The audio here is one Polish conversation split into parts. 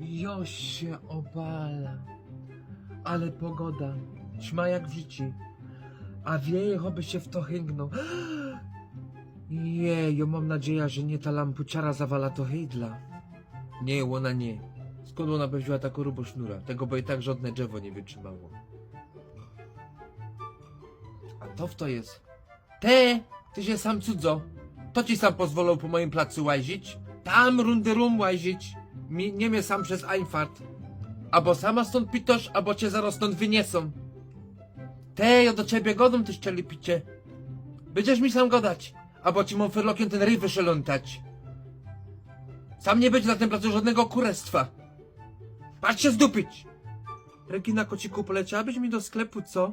Joś się obala. Ale pogoda. Ćma jak w życiu. A wieje, choby się w to chęgnął. Jeju, mam nadzieję, że nie ta lampuciara zawala to hydla. Nie, ona nie. Skąd ona by wzięła taką rubosznura? Tego by i tak żadne drzewo nie wytrzymało. A to w to jest. Te, ty się sam cudzo. To ci sam pozwolą po moim placu łazić? Tam rundy rum łazić. Nie mnie sam przez Einfart. Albo sama stąd pitosz, albo cię zaraz stąd wyniesą. Te, ja do ciebie godą też chcieli picie. Będziesz mi sam godać. Albo ci mam fyrlokiem ten ryj wyszelątać. Sam nie będzie na tym placu żadnego kurestwa. Patrz się zdupić! Regina kociku, poleciałabyś mi do sklepu, co?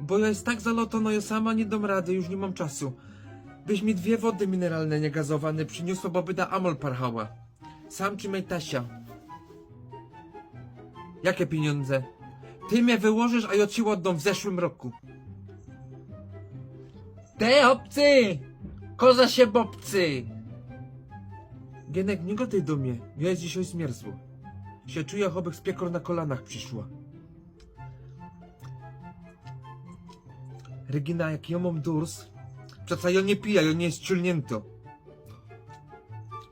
Bo ja jest tak zalotona, ja sama nie dam rady, już nie mam czasu. Byś mi dwie wody mineralne niegazowane przyniosła, bo by da amol parchała. Sam czy Tasia? Jakie pieniądze? Ty mnie wyłożysz, a ja ci oddam w zeszłym roku. Te obcy! Koza się bobcy! Gienek, nie godaj do mnie. Ja jest dzisiaj zmierzło. Się czuję, chobych z piekor na kolanach przyszła. Regina, jak ja mam durs, przecież ja nie piję, ja nie jest ciulnięto.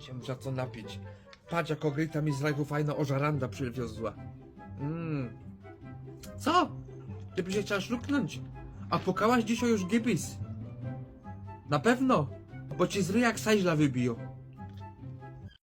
Się muszę co napić. Patrz, jak ogryta mi z live'u fajna ożaranda przywiozła. Mmm. Co? Ty się chciała szluknąć. A pokałaś dzisiaj już gibis. Na pewno, bo ci z ryja jak sajźla wybiją.